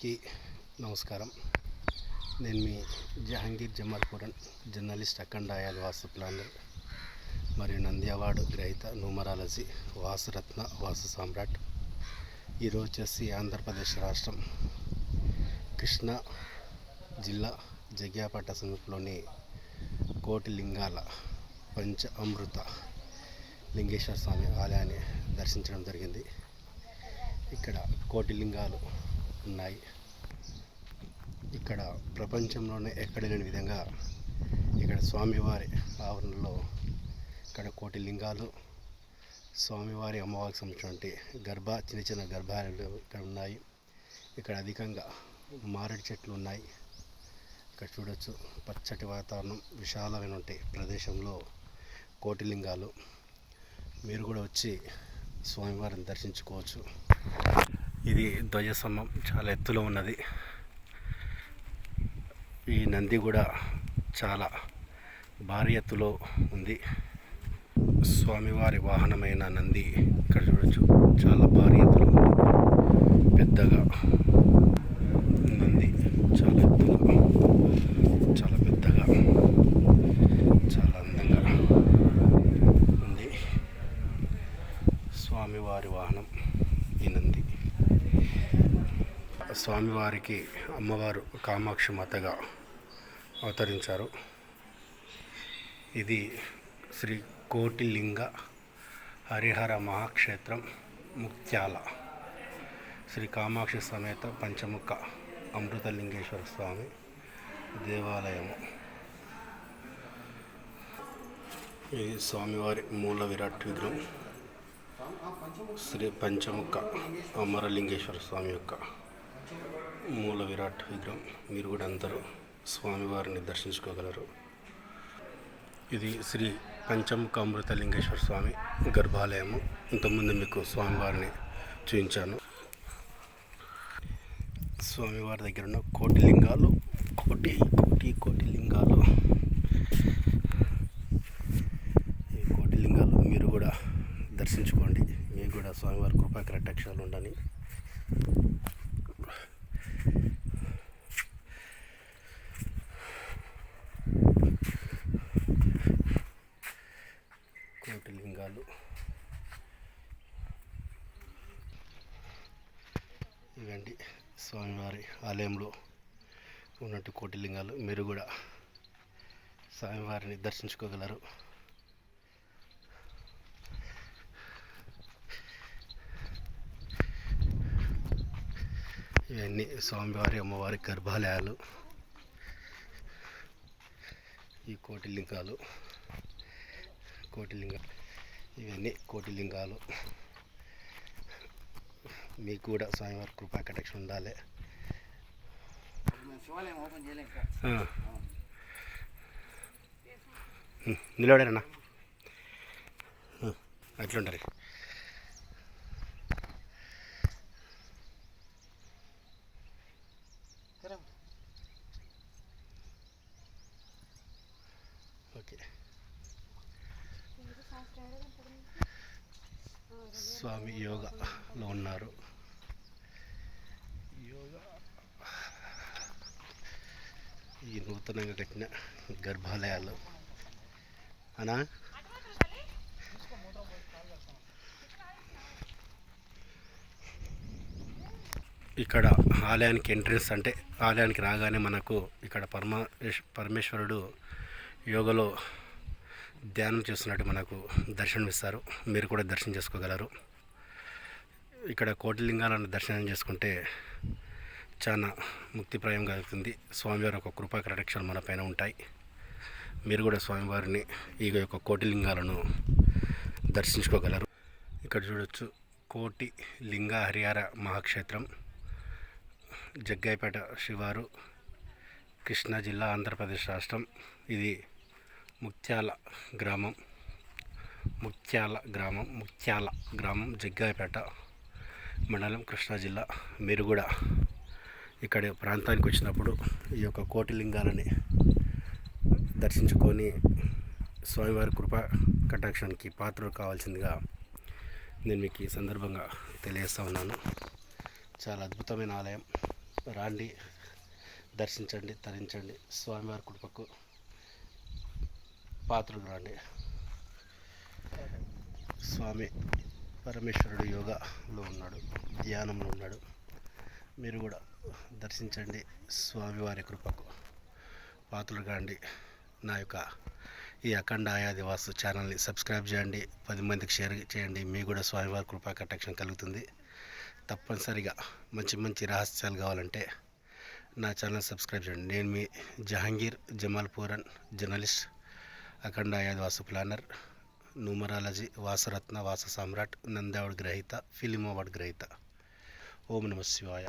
అందరికీ నమస్కారం. నేను మీ జహాంగీర్ జమర్పురన్ జర్నలిస్ట్ అఖండ ఆయాల్ వాస్తు ప్లానర్ మరియు నంది అవార్డు గ్రహీత న్యూమరాలజీ వాసురత్న వాసు సామ్రాట్. ఈరోజు వచ్చేసి ఆంధ్రప్రదేశ్ రాష్ట్రం కృష్ణా జిల్లా జగ్యాపట్ట సమీపంలోని కోటి లింగాల పంచ అమృత లింగేశ్వర స్వామి ఆలయాన్ని దర్శించడం జరిగింది. ఇక్కడ కోటి లింగాలు ఉన్నాయి. ఇక్కడ ప్రపంచంలోనే ఎక్కడ లేని విధంగా ఇక్కడ స్వామివారి ఆవరణలో ఇక్కడ కోటి లింగాలు స్వామివారి అమ్మవారికి సంబంధించినటువంటి గర్భ చిన్న చిన్న గర్భాలయాలు ఇక్కడ ఉన్నాయి. ఇక్కడ అధికంగా మారేడు చెట్లు ఉన్నాయి. ఇక్కడ చూడొచ్చు పచ్చటి వాతావరణం విశాలమైనటువంటి ప్రదేశంలో కోటిలింగాలు మీరు కూడా వచ్చి స్వామివారిని దర్శించుకోవచ్చు. ఇది ధ్వజస్తంభం. చాలా ఎత్తులో ఉన్నది. ఈ నంది కూడా చాలా భారీ ఎత్తులో ఉంది. స్వామివారి వాహనమైన నంది ఇక్కడ చూడొచ్చు. చాలా భారీ ఎత్తులో ఉంది. పెద్దగా నంది చాలా ఎత్తులో చాలా పెద్దగా చాలా అందంగా ఉంది. స్వామివారి వాహనం ఈ నంది. స్వామివారికి అమ్మవారు కామాక్షి మాతగా అవతరించారు. ఇది శ్రీ కోటిలింగ హరిహర మహాక్షేత్రం ముక్త్యాల శ్రీ కామాక్షి సమేత పంచముఖ అమృతలింగేశ్వర స్వామి దేవాలయము. ఈ స్వామివారి మూల విరాట్ విగ్రహం శ్రీ పంచముఖ అమరలింగేశ్వర స్వామి యొక్క మూల విరాట్ విగ్రహం. మీరు కూడా అందరూ స్వామివారిని దర్శించుకోగలరు. ఇది శ్రీ పంచముఖామృత అమృతలింగేశ్వర స్వామి గర్భాలయము. ఇంతకుముందు మీకు స్వామివారిని చూపించాను. స్వామివారి దగ్గర ఉన్న కోటి లింగాలు కోటి కోటి కోటి లింగాలు. ఈ కోటి లింగాలు మీరు కూడా దర్శించుకోండి. మీకు కూడా స్వామివారి కృపా కటాక్షాలు ఉండని కోటి లింగాలు ఇవండి స్వామివారి ఆలయంలో ఉన్నట్టు కోటిలింగాలు. మీరు కూడా స్వామివారిని దర్శించుకోగలరు. ఇవన్నీ స్వామివారి అమ్మవారి గర్భాలయాలు. ఈ కోటిలింగాలు కోటిలింగ ఇవన్నీ కోటిలింగాలు. మీకు కూడా స్వామివారి కృపా కటాక్షం ఉండాలి. నిలబడారన్నా అట్లుంటారు. ఓకే. స్వామి యోగాలో ఉన్నారు. ఈ నూతనంగా కట్టిన గర్భాలయాలు. అనా? ఇక్కడ ఆలయానికి ఎంట్రన్స్ అంటే ఆలయానికి రాగానే మనకు ఇక్కడ పరమ పరమేశ్వరుడు యోగలో ధ్యానం చేస్తున్నట్టు మనకు దర్శనమిస్తారు. మీరు కూడా దర్శనం చేసుకోగలరు. ఇక్కడ కోటిలింగాలను దర్శనం చేసుకుంటే చాలా ముక్తిప్రాయం కలుగుతుంది స్వామివారి యొక్క కృపా కటాక్షాలు మన పైన ఉంటాయి. మీరు కూడా స్వామివారిని ఈ యొక్క కోటిలింగాలను దర్శించుకోగలరు. ఇక్కడ చూడొచ్చు కోటి లింగ హరిహర మహాక్షేత్రం. జగ్గాయపేట శివారు కృష్ణా జిల్లా ఆంధ్రప్రదేశ్ రాష్ట్రం. ఇది ముత్యాల గ్రామం. ముత్యాల గ్రామం ముత్యాల గ్రామం జగ్గాయపేట మండలం కృష్ణా జిల్లా. మీరు కూడా ఇక్కడ ప్రాంతానికి వచ్చినప్పుడు ఈ యొక్క కోటిలింగాలని దర్శించుకొని స్వామివారి కృప కటాక్షానికి పాత్రలు కావాల్సిందిగా నేను మీకు ఈ సందర్భంగా తెలియజేస్తూ ఉన్నాను. చాలా అద్భుతమైన ఆలయం. రాండి దర్శించండి తరించండి. స్వామివారి కృపకు పాత్రలు రాండి. స్వామి పరమేశ్వరుడు యోగాలో ఉన్నాడు ధ్యానంలో ఉన్నాడు. మీరు కూడా దర్శించండి. స్వామివారి కృపకు పాత్రలు కాండి నా యొక్క ఈ అఖండ ఆయాది వాసు ఛానల్ని సబ్స్క్రైబ్ చేయండి. పది మందికి షేర్ చేయండి. మీకు కూడా స్వామివారి కృపా కటాక్షం కలుగుతుంది. తప్పనిసరిగా మంచి మంచి రహస్యాలు కావాలంటే నా ఛానల్ సబ్స్క్రైబ్ చేయండి. నేను మీ జహాంగీర్ జమాల్పూరన్ జర్నలిస్ట్ అఖండ ఆయాది వాసు ప్లానర్ న్యూమరాలజీ వాసరత్న వాస సామ్రాట్ నందావడ్ గ్రహీత ఫిలిం అవార్డ్ గ్రహీత. ఓం నమ శివాయ.